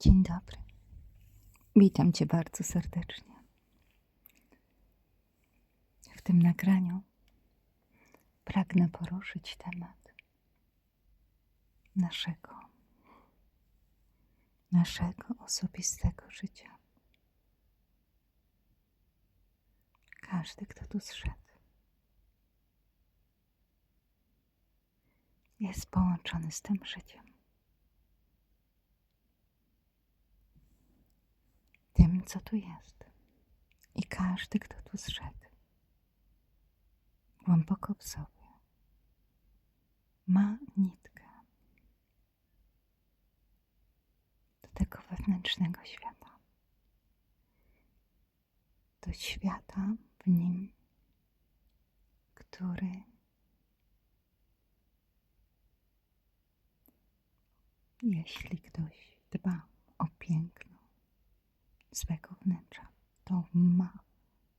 Dzień dobry. Witam Cię bardzo serdecznie. W tym nagraniu pragnę poruszyć temat naszego, naszego osobistego życia. Każdy, kto tu zszedł, jest połączony z tym życiem. tym, co tu jest. I każdy, kto tu zszedł, głęboko w sobie, ma nitkę do tego wewnętrznego świata. Do świata w nim, który jeśli ktoś dba o piękno, swego wnętrza, to ma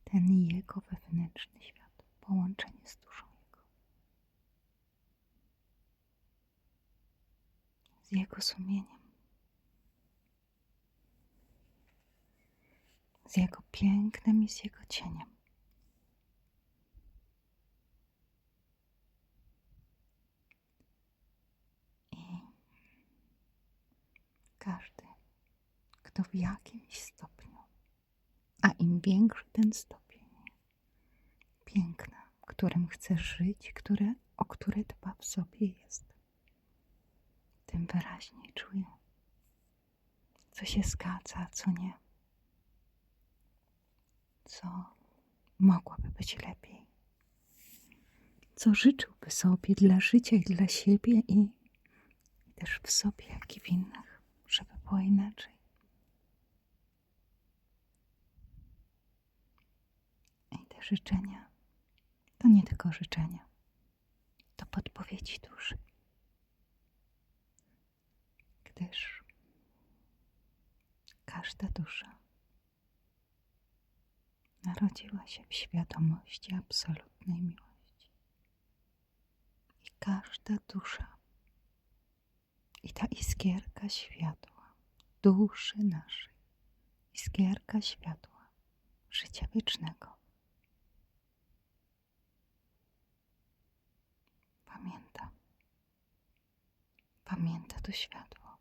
ten jego wewnętrzny świat, połączenie z duszą jego. Z jego sumieniem. Z jego pięknem i z jego cieniem. I każdy kto w jakimś stopniu, a im większy ten stopień piękna, którym chce żyć, które, o które dba w sobie jest, tym wyraźniej czuje, co się zgadza, co nie, co mogłoby być lepiej, co życzyłby sobie dla życia i dla siebie i też w sobie, jak i w innych, żeby było inaczej. I życzenia to nie tylko życzenia, to podpowiedzi duszy. Gdyż każda dusza narodziła się w świadomości absolutnej miłości. I każda dusza i ta iskierka światła duszy naszej, iskierka światła życia wiecznego Pamięta. Pamięta to światło.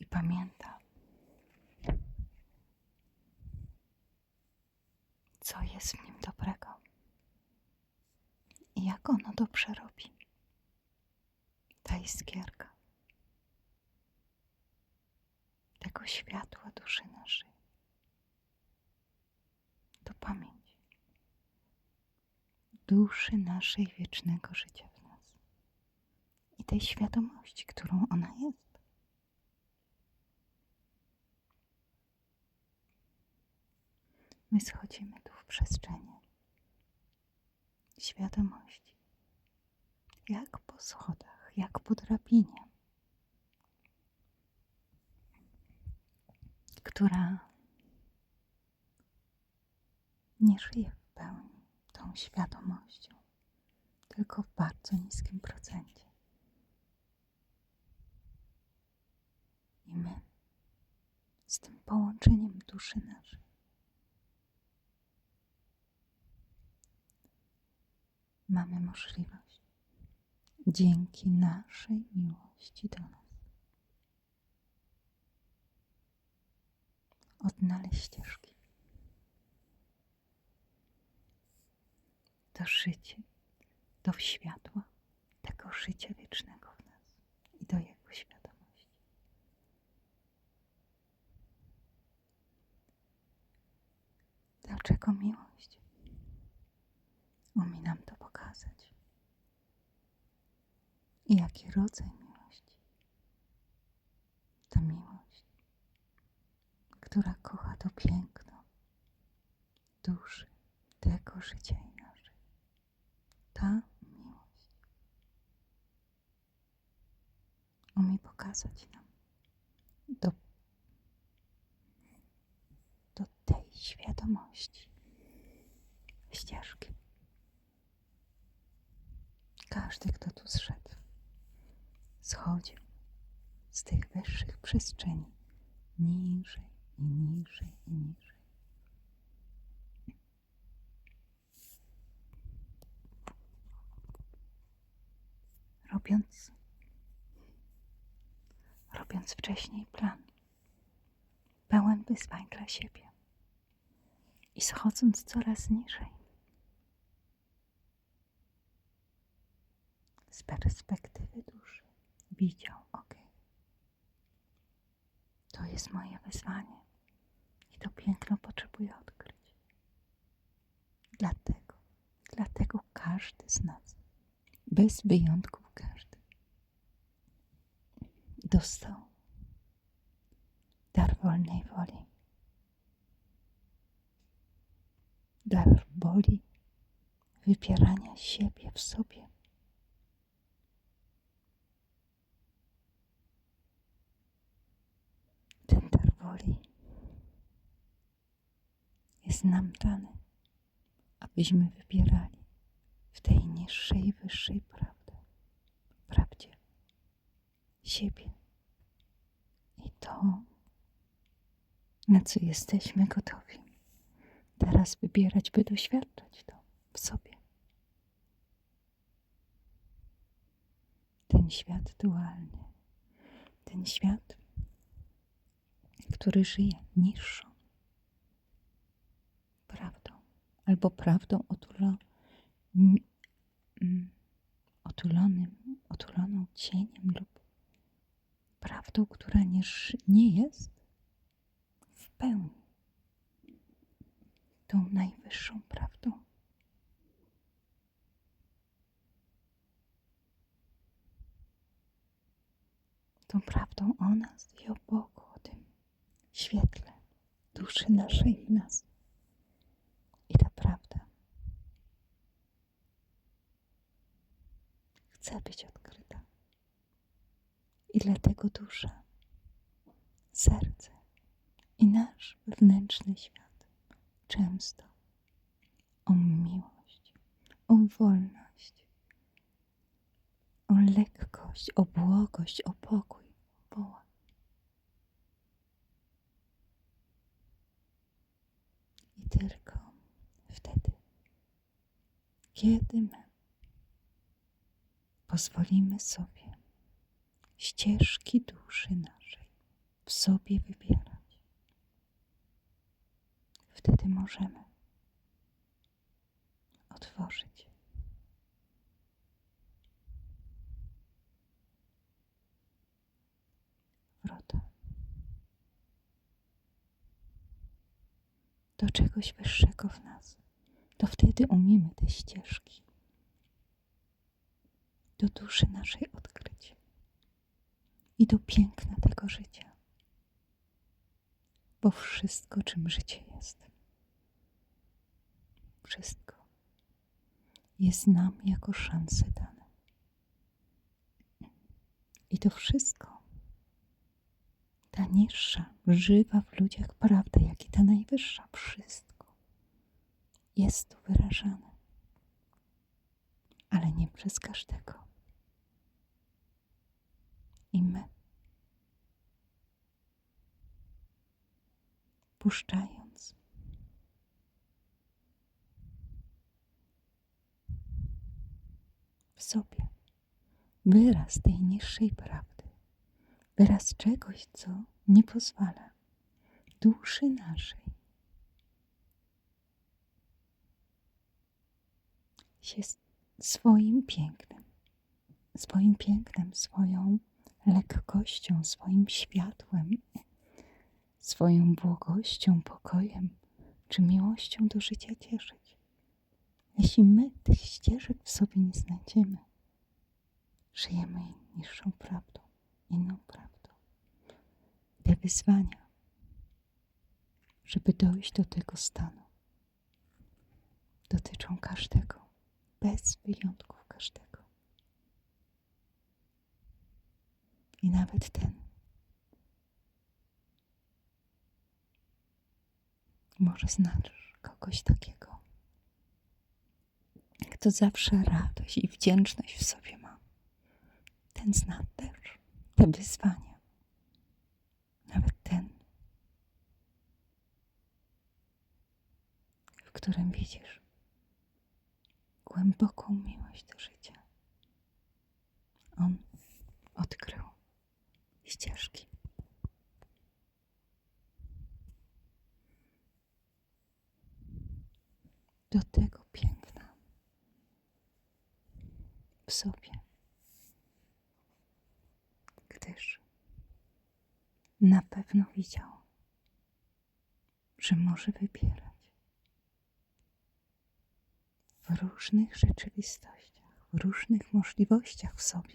I pamięta, co jest w nim dobrego i jak ono dobrze robi. Ta iskierka tego światła duszy naszej to pamięć duszy naszej wiecznego życia w nas i tej świadomości, którą ona jest. My schodzimy tu w przestrzeni świadomości, jak po schodach, jak po drabinie, która nie żyje w pełni tą świadomością, tylko w bardzo niskim procencie. I my z tym połączeniem duszy naszej mamy możliwość dzięki naszej miłości do nas odnaleźć ścieżki to życie, do światła tego życia wiecznego w nas i do Jego świadomości. Dlaczego miłość? Umie nam to pokazać. I jaki rodzaj miłości? To miłość, która kocha to piękno duszy tego życia ta miłość umie pokazać nam do, do tej świadomości ścieżki, Każdy, kto tu zszedł, schodził z tych wyższych przestrzeni niżej i niżej i niżej. Robiąc, robiąc wcześniej plan, pełen wyzwań dla siebie i schodząc coraz niżej. Z perspektywy duszy widział, ok, to jest moje wyzwanie i to piękno potrzebuję odkryć. Dlatego, dlatego każdy z nas, bez każdy, dostał dar wolnej woli. Dar woli wypierania siebie w sobie. Ten dar woli jest nam dany, abyśmy wybierali w tej niższej wyższej prawdy, prawdzie siebie to, na co jesteśmy gotowi. Teraz wybierać, by doświadczać to w sobie. Ten świat dualny, ten świat, który żyje niższą prawdą. Albo prawdą otulo, otulonym, otuloną cieniem lub prawdą, która nie, ży- nie jest w pełni tą najwyższą prawdą. Tą prawdą o nas i o Bogu, o tym świetle duszy naszej w nas. I ta prawda chce być odkryta. I dlatego dusza, serce i nasz wewnętrzny świat często o miłość, o wolność, o lekkość, o błogość, o pokój woła. I tylko wtedy, kiedy my pozwolimy sobie ścieżki duszy naszej w sobie wybierać, wtedy możemy otworzyć. Wrota. Do czegoś wyższego w nas. To wtedy umiemy te ścieżki do duszy naszej odkryć i do piękna tego życia. Bo wszystko, czym życie jest, wszystko jest nam jako szanse dane. I to wszystko, ta niższa, żywa w ludziach prawda, jak i ta najwyższa, wszystko jest tu wyrażane, ale nie przez każdego. I my, puszczając. W sobie. Wyraz tej niższej prawdy, wyraz czegoś, co nie pozwala duszy naszej się swoim pięknem, swoim pięknem, swoją lekkością, swoim światłem, swoją błogością, pokojem czy miłością do życia cieszyć. Jeśli my tych ścieżek w sobie nie znajdziemy, żyjemy niższą prawdą, inną prawdą. Te wyzwania, żeby dojść do tego stanu, dotyczą każdego, bez wyjątków każdego. I nawet ten może znasz kogoś takiego, kto zawsze radość i wdzięczność w sobie ma, ten zna też te wyzwania. Nawet ten, w którym widzisz głęboką miłość do życia. On odkrył ścieżki. Do tego piękna w sobie, gdyż na pewno widział, że może wybierać w różnych rzeczywistościach, w różnych możliwościach w sobie,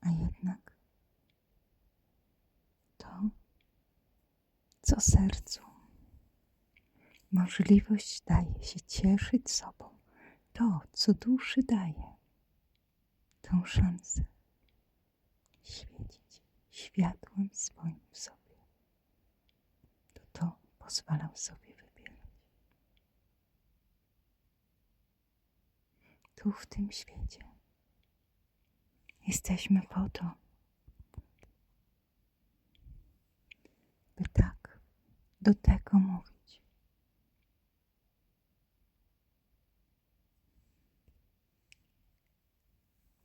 a jednak to, co sercu możliwość daje się cieszyć sobą, to, co duszy daje, tą szansę świecić światłem swoim w sobie, to to pozwalał sobie wybierać. Tu w tym świecie jesteśmy po to, by tak do tego mówić.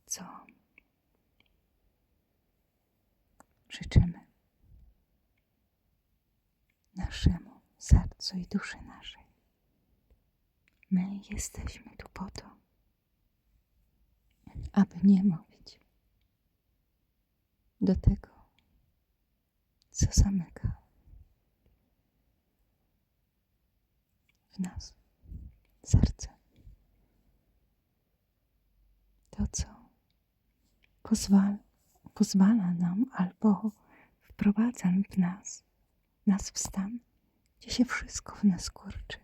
Co życzymy naszemu sercu i duszy naszej. My jesteśmy tu po to, aby nie mówić do tego, co zamyka w nas serce. To, co pozwala, pozwala nam albo wprowadza w nas, nas w stan, gdzie się wszystko w nas kurczy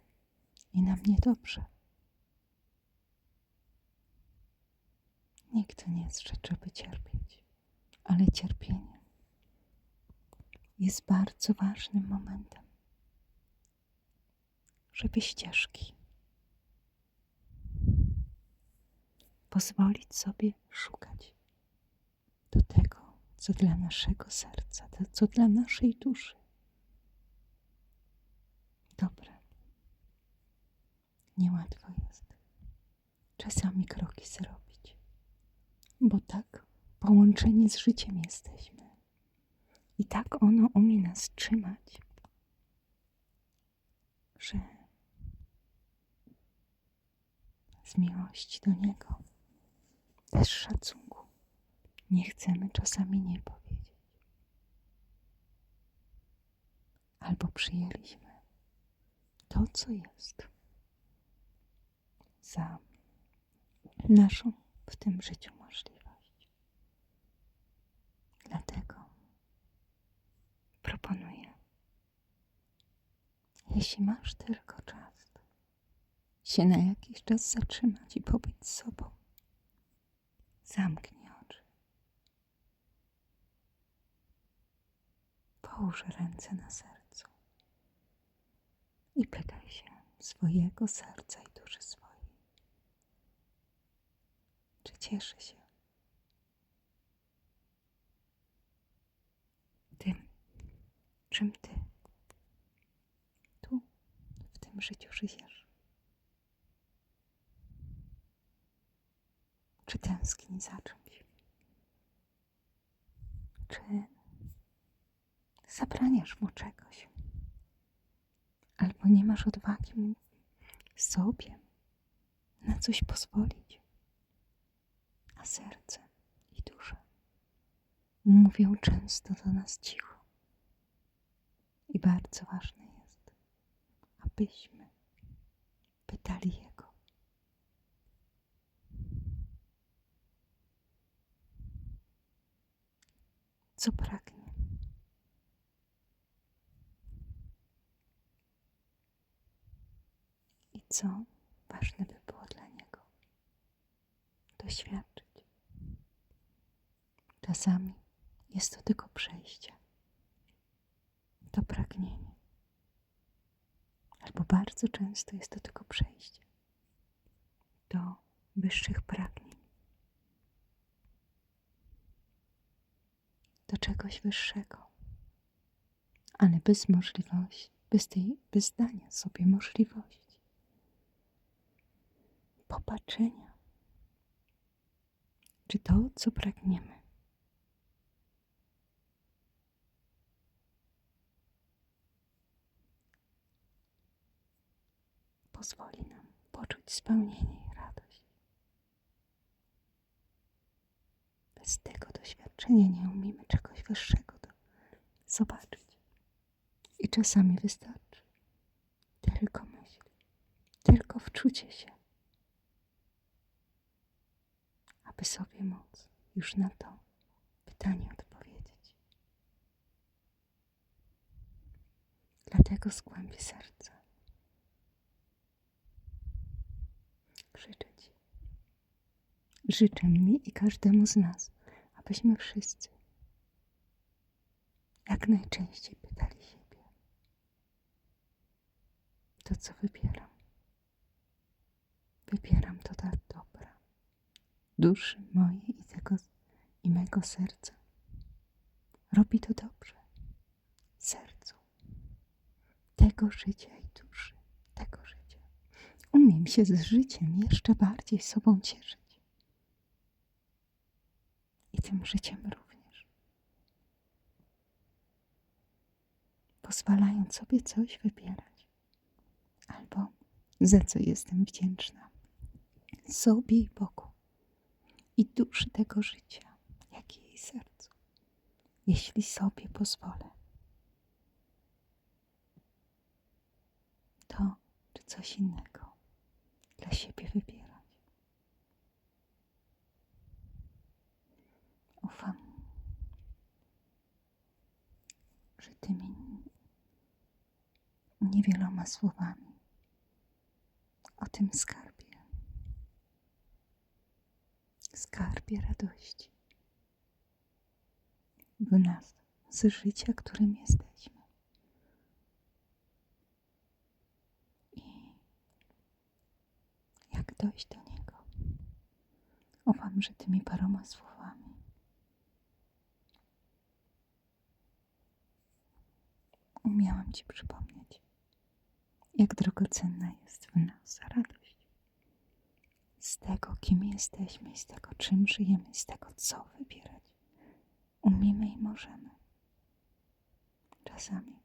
i nam niedobrze. Nikt nie jest rzeczy, by cierpieć, ale cierpienie jest bardzo ważnym momentem, żeby ścieżki pozwolić sobie szukać do tego, co dla naszego serca, to, co dla naszej duszy dobre. Niełatwo jest czasami kroki zrobić, bo tak połączeni z życiem jesteśmy. I tak ono umie nas trzymać, że z miłości do Niego, bez szacunku, nie chcemy czasami nie powiedzieć. Albo przyjęliśmy to, co jest za naszą w tym życiu możliwość. Dlatego proponuję, jeśli masz tylko czas, się na jakiś czas zatrzymać i pobyć z sobą. Zamknij Połóż ręce na sercu i pytaj się swojego serca i duszy swojej, czy cieszy się tym, czym ty tu w tym życiu żyjesz. Czy tęskni za czymś? Czy zabraniasz mu czegoś? Albo nie masz odwagi sobie na coś pozwolić? A serce i dusza mówią często do nas cicho. I bardzo ważne jest, abyśmy pytali Jego. Co pragnie? I co ważne by było dla Niego doświadczyć. Czasami jest to tylko przejście, to pragnienie, albo bardzo często jest to tylko przejście, do wyższych pragnień, do czegoś wyższego, ale bez możliwości, bez, tej, bez dania sobie możliwości popatrzenia, czy to, co pragniemy, pozwoli nam poczuć spełnienie i radość. Bez tego doświadczenia nie umiemy czegoś wyższego do zobaczyć. I czasami wystarczy tylko myśl, tylko wczucie się, aby sobie móc już na to pytanie odpowiedzieć. Dlatego z głębi serca życzę Ci. Życzę mi i każdemu z nas, abyśmy wszyscy jak najczęściej pytali siebie, to co wybieram. Wybieram to dla duszy mojej i tego i mego serca. Robi to dobrze sercu tego życia i duszy, tego życia. Umiem się z życiem jeszcze bardziej sobą cieszyć. I tym życiem również. Pozwalając sobie coś wybierać. Albo za co jestem wdzięczna. Sobie i Bogu. I duszy tego życia, jak i jej sercu. Jeśli sobie pozwolę. To czy coś innego dla siebie wybierać. Ufam, że tymi niewieloma słowami o tym skarbie, skarbie radości w nas, z życia, którym jesteśmy. I jak dojść do Niego. Ufam, że tymi paroma słowami umiałam Ci przypomnieć, jak drogocenna jest w nas radość. Z tego, kim jesteśmy, z tego, czym żyjemy, z tego, co wybierać. Umiemy i możemy. Czasami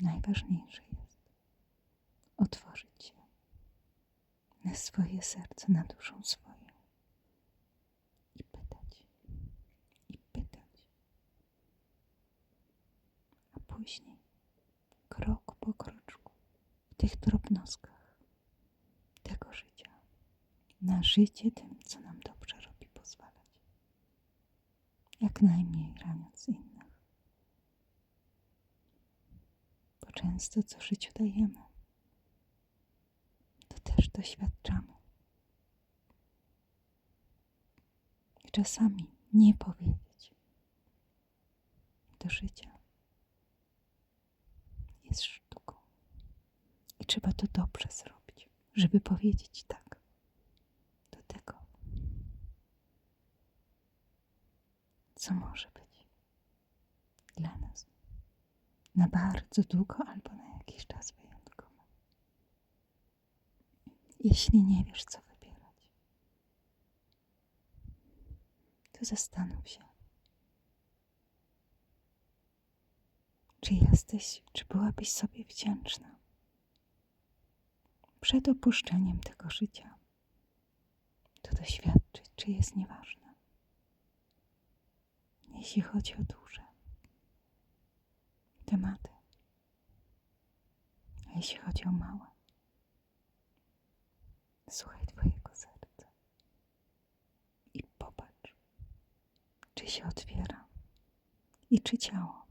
najważniejsze jest otworzyć się na swoje serce, na duszą swoją i pytać, i pytać, a później krok po kroczku w tych drobnostkach na życie tym, co nam dobrze robi, pozwalać. Jak najmniej raniąc innych. Bo często co życiu dajemy, to też doświadczamy. I czasami nie powiedzieć do życia jest sztuką. I trzeba to dobrze zrobić, żeby powiedzieć tak do tego, co może być dla nas na bardzo długo albo na jakiś czas wyjątkowy. Jeśli nie wiesz, co wybierać, to zastanów się, czy jesteś, czy byłabyś sobie wdzięczna przed opuszczeniem tego życia, to doświadczyć, czy jest nieważne, jeśli chodzi o duże tematy, a jeśli chodzi o małe, słuchaj Twojego serca i popatrz, czy się otwiera i czy ciało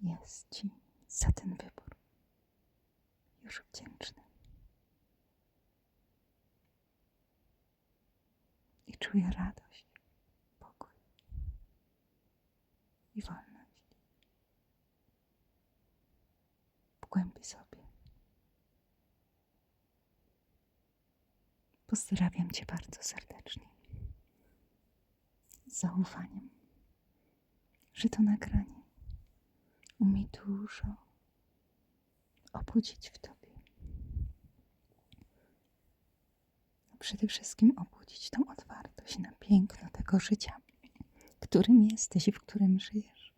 jest Ci za ten wybór już wdzięczny. I czuję radość, pokój wolność w głębi sobie. Pozdrawiam Cię bardzo serdecznie. Z zaufaniem, że to nagranie umie dużo obudzić w Tobie. A przede wszystkim obudzić tą otwartość na piękno tego życia, którym jesteś i w którym żyjesz.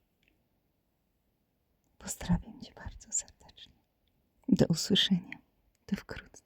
Pozdrawiam Cię bardzo serdecznie. Do usłyszenia. Do wkrótce.